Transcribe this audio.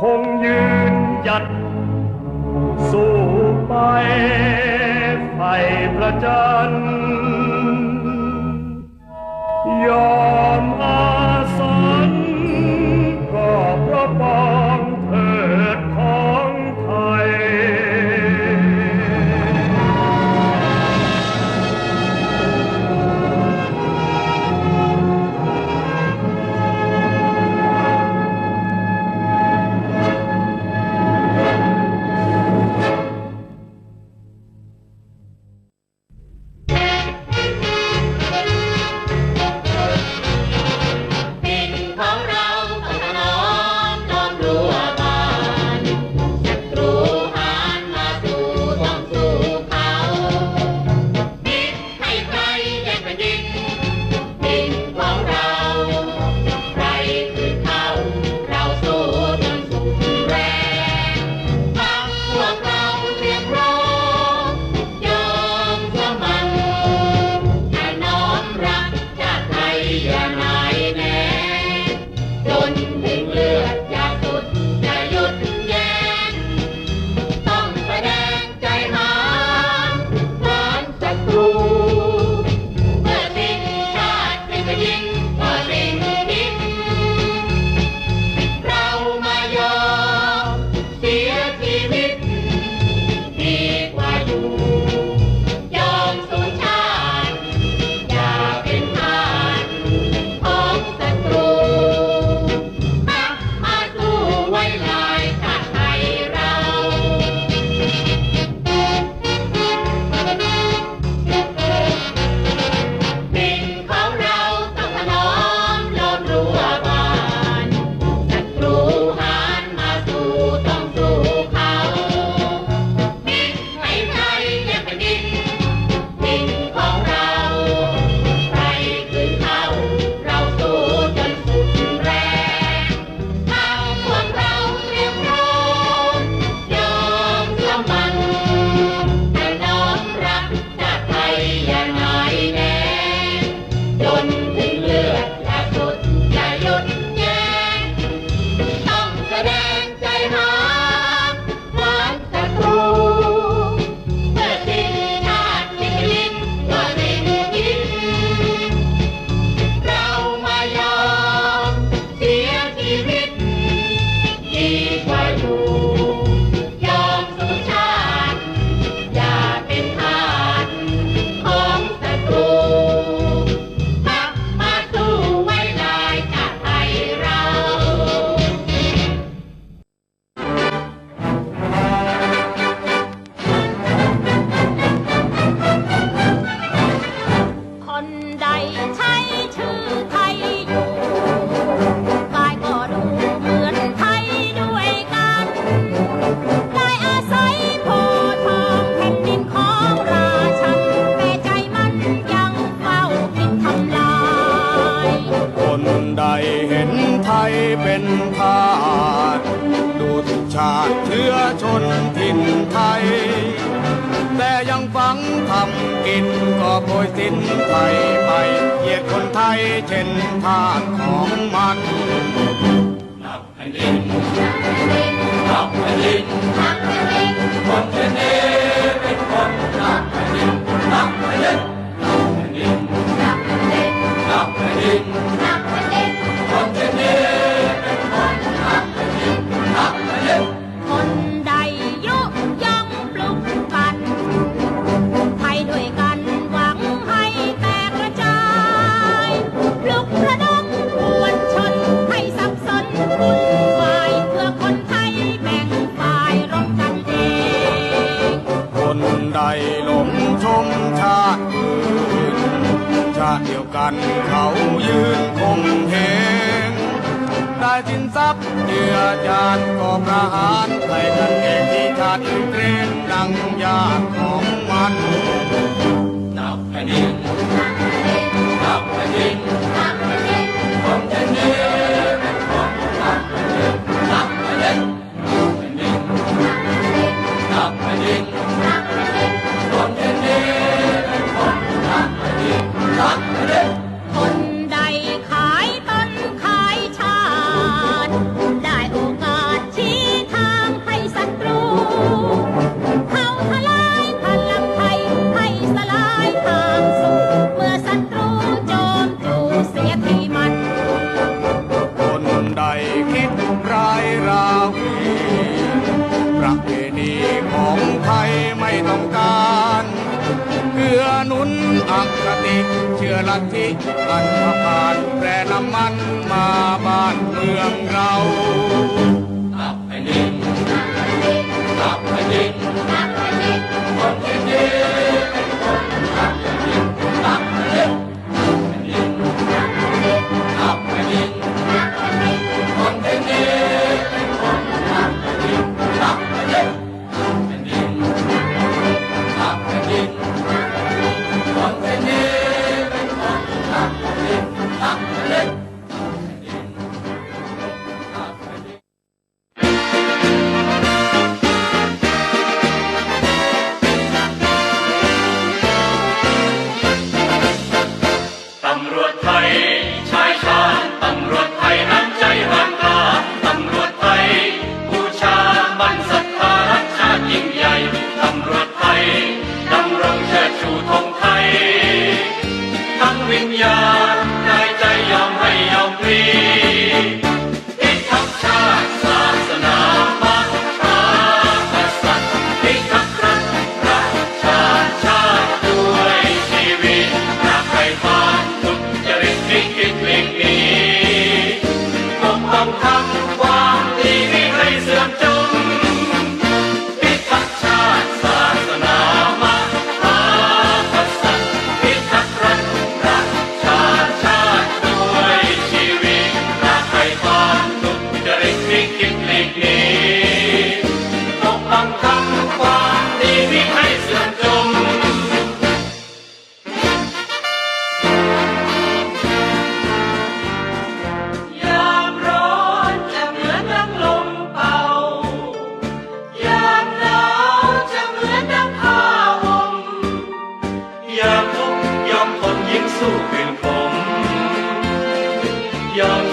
คงยืนหยัด สู้ไปไฟประจันยอ ได้เห็นไทยเป็นทาสดูทุกชาติเชื้อชนถิ่นไทย แต่ยังฟังทำกินก็โปรยสิ้นไทยไปเหยียดคนไทยเช่นทาสของมันนักแผ่นดินนักแผ่นดินนักแผ่นดินคนเจเนเป็นคนนักแผ่นดินนักแผ่นดินนักแผ่นดินนักแผ่นดินนักแผ่นดิน กันเขายืนคงเหงได้สินทรัพย์เจือจานก็ประหารให้กันเองที่ชาติเกรงดังยาของมัน นับแผ่นดินนับแผ่นดินนับแผ่นดินผมจะเนื้อ อาทิอันมาผ่านแปรน้ำมันมาบ้านเมืองเราตับไปดินตับไปดินตับไปดินคนที่ young.